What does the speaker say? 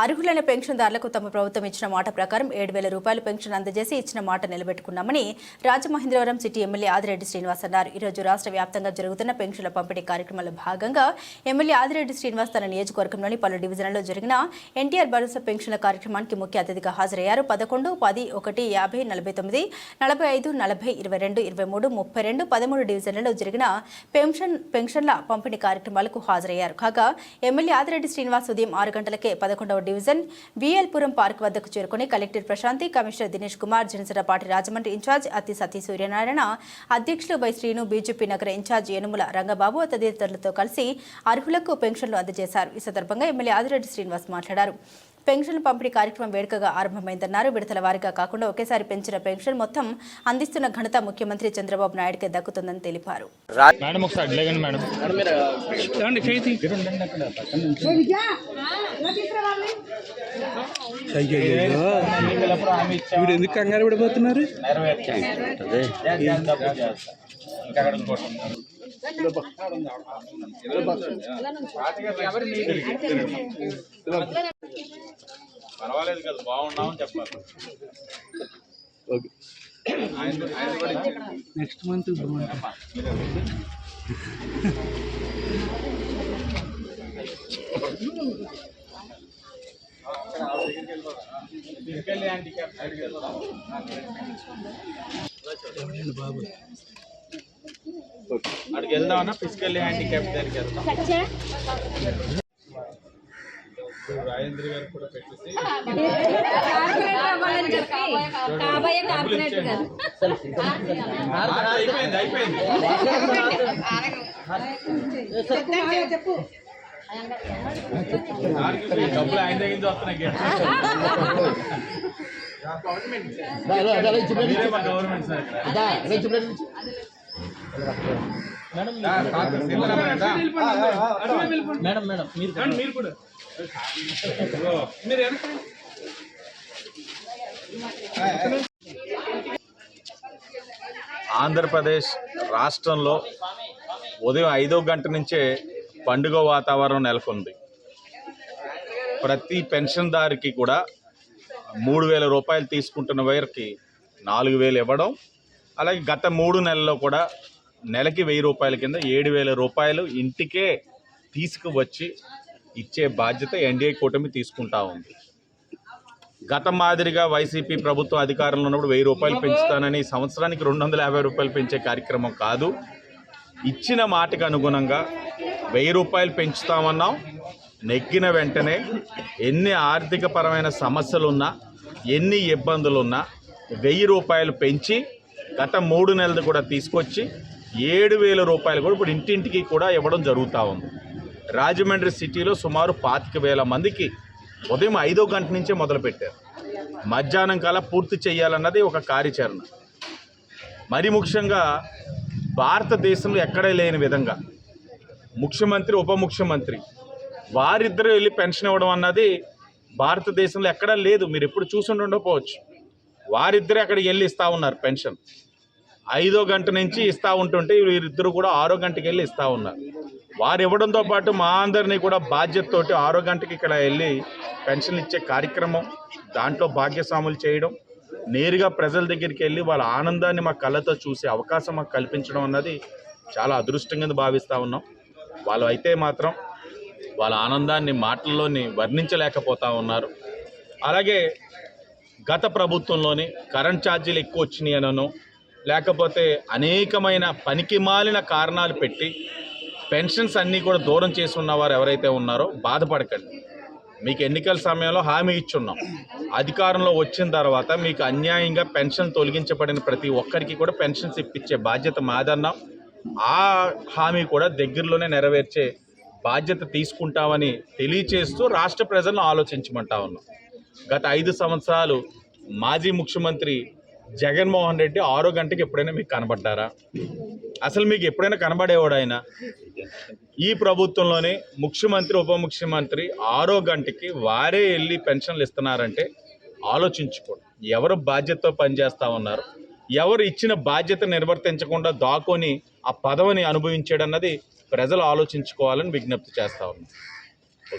అర్హులైన పెన్షన్దారులకు తమ ప్రభుత్వం ఇచ్చిన మాట ప్రకారం ఏడు వేల రూపాయలు పెన్షన్ అందజేసి ఇచ్చిన మాట నిలబెట్టుకున్నామని రాజమహేంద్రవరం సిటీ ఎమ్మెల్యే ఆదిరెడ్డి శ్రీనివాస్ అన్నారు. ఈరోజు రాష్ట్ర వ్యాప్తంగా జరుగుతున్న పెన్షన్ల పంపిణీ కార్యక్రమంలో భాగంగా ఎమ్మెల్యే ఆదిరెడ్డి శ్రీనివాస్ తన నియోజకవర్గంలోని పలు డివిజన్లలో జరిగిన ఎన్టీఆర్ భరోసా పెన్షన్ల కార్యక్రమానికి ముఖ్య అతిథిగా హాజరయ్యారు. పదకొండు పది ఒకటి యాభై నలభై తొమ్మిది నలభై ఐదు నలభై ఇరవై రెండు ఇరవై మూడు ముప్పై రెండు పదమూడు డివిజన్లలో జరిగిన పెన్షన్ పెన్షన్ల పంపిణీ కార్యక్రమాలకు హాజరయ్యారు. కాగా ఎమ్మెల్యే ఆదిరెడ్డి శ్రీనివాస్ ఉదయం ఆరు గంటలకే పదకొండవ డివిజన్ విఎల్పురం పార్క్ వద్దకు చేరుకుని collector Prashanthi commissioner Dinesh Kumar Janasena party Rajahmundry incharge అతి సతీ సూర్యనారాయణ అధ్యక్షులు వై శ్రీను బీజేపీ నగర ఇన్ఛార్జ్ యనుముల రంగబాబు తదితరులతో కలిసి అర్హులకు పెన్షన్లు అందజేశారు. ఈ సందర్భంగా ఎమ్మెల్యే ఆదిరెడ్డి శ్రీనివాస్ మాట్లాడారు. పెన్షన్ పంపిణీ కార్యక్రమం వేడుకగా ఆరంభమైందన్నారు. విడతల వారీగా కాకుండా ఒకేసారి పెంచిన పెన్షన్ మొత్తం అందిస్తున్న ఘనత ముఖ్యమంత్రి చంద్రబాబు నాయుడుకే దక్కుతుందని తెలిపారు. ఎందుకు కంగారు పడిపోతున్నారు? పర్వాలేదు కదా బాగున్నామని చెప్పాలి. ఓకే. నెక్స్ట్ మంత్ బాబు అక్కడికి వెళ్దామన్నా ఫిజికల్ హ్యాండిక్యాప్ దగ్గరికి వెళ్దాం. రాజేంద్ర గారు కూడా పెట్టేసి అయిపోయింది అయిపోయింది. డబ్బులు ఆయన దగ్గర గవర్నమెంట్ సార్ ఇక్కడ. మేడం మేడం మీరు మీరు కూడా. మీరు ఆంధ్రప్రదేశ్ రాష్ట్రంలో ఉదయం ఐదో గంట నుంచే పండుగ వాతావరణం నెలకొంది. ప్రతి పెన్షన్దారికి కూడా మూడు వేల రూపాయలు తీసుకుంటున్న వారికి నాలుగు వేలు ఇవ్వడం అలాగే గత మూడు నెలల్లో కూడా నెలకి వెయ్యి రూపాయల కింద ఏడు వేల రూపాయలు ఇంటికే తీసుకువచ్చి ఇచ్చే బాధ్యత ఎన్డీఏ కూటమి తీసుకుంటా ఉంది. గత మాదిరిగా వైసీపీ ప్రభుత్వం అధికారంలో ఉన్నప్పుడు వెయ్యి రూపాయలు పెంచుతానని సంవత్సరానికి రెండు వందల యాభై రూపాయలు పెంచే కార్యక్రమం కాదు. ఇచ్చిన మాటకు అనుగుణంగా వెయ్యి రూపాయలు పెంచుతామన్నాం. నెగ్గిన వెంటనే ఎన్ని ఆర్థికపరమైన సమస్యలున్నా ఎన్ని ఇబ్బందులున్నా వెయ్యి రూపాయలు పెంచి గత మూడు నెలలు కూడా తీసుకొచ్చి ఏడు వేల రూపాయలు కూడా ఇప్పుడు ఇంటింటికి కూడా ఇవ్వడం జరుగుతూ ఉంది. రాజమండ్రి సిటీలో సుమారు పాతిక వేల మందికి ఉదయం ఐదో గంట నుంచే మొదలుపెట్టారు. మధ్యాహ్నం కల పూర్తి చేయాలన్నది ఒక కార్యాచరణ. మరి ముఖ్యంగా భారతదేశంలో ఎక్కడే లేని విధంగా ముఖ్యమంత్రి ఉప ముఖ్యమంత్రి వారిద్దరూ వెళ్ళి పెన్షన్ ఇవ్వడం అన్నది భారతదేశంలో ఎక్కడా లేదు. మీరు ఎప్పుడు చూసుండి ఉండకపోవచ్చు. వారిద్దరే అక్కడికి వెళ్ళి ఇస్తూ ఉన్నారు పెన్షన్. ఐదో గంట నుంచి ఇస్తూ ఉంటుంటే వీరిద్దరు కూడా ఆరో గంటకి వెళ్ళి ఇస్తూ ఉన్నారు. వారు ఇవ్వడంతో పాటు మా అందరినీ కూడా బాధ్యతతోటి ఆరో గంటకి ఇక్కడ వెళ్ళి పెన్షన్ ఇచ్చే కార్యక్రమం దాంట్లో భాగ్యస్వాములు చేయడం నేరుగా ప్రజల దగ్గరికి వెళ్ళి వాళ్ళ ఆనందాన్ని మా కళ్ళతో చూసే అవకాశం మాకు కల్పించడం అన్నది చాలా అదృష్టంగా భావిస్తూ ఉన్నాం. వాళ్ళు అయితే మాత్రం వాళ్ళ ఆనందాన్ని మాటల్లోని వర్ణించలేకపోతూ ఉన్నారు. అలాగే గత ప్రభుత్వంలోని కరెంట్ ఛార్జీలు ఎక్కువ వచ్చినాయి లేకపోతే అనేకమైన పనికి మాలిన కారణాలు పెట్టి పెన్షన్స్ అన్నీ కూడా దూరం చేసి ఉన్నవారు ఎవరైతే ఉన్నారో బాధపడకండి. మీకు ఎన్నికల సమయంలో హామీ ఇచ్చున్నాం. అధికారంలో వచ్చిన తర్వాత మీకు అన్యాయంగా పెన్షన్ తొలగించబడిన ప్రతి ఒక్కరికి కూడా పెన్షన్స్ ఇప్పించే బాధ్యత మాదన్నాం. ఆ హామీ కూడా దగ్గరలోనే నెరవేర్చే బాధ్యత తీసుకుంటామని తెలియచేస్తూ రాష్ట్ర ప్రజలను ఆలోచించమంటా ఉన్నాం. గత ఐదు సంవత్సరాలు మాజీ ముఖ్యమంత్రి జగన్మోహన్ రెడ్డి ఆరో గంటకి ఎప్పుడైనా మీకు కనబడ్డారా? అసలు మీకు ఎప్పుడైనా కనబడేవాడు ఆయన? ఈ ప్రభుత్వంలోనే ముఖ్యమంత్రి ఉప ముఖ్యమంత్రి ఆరో గంటకి వారే వెళ్ళి పెన్షన్లు ఇస్తున్నారంటే ఆలోచించుకోండి. ఎవరు బాధ్యతతో పనిచేస్తా ఉన్నారు? ఎవరు ఇచ్చిన బాధ్యత నిర్వర్తించకుండా దాకొని ఆ పదవిని అనుభవించాడన్నది ప్రజలు ఆలోచించుకోవాలని విజ్ఞప్తి చేస్తా ఉన్నాం.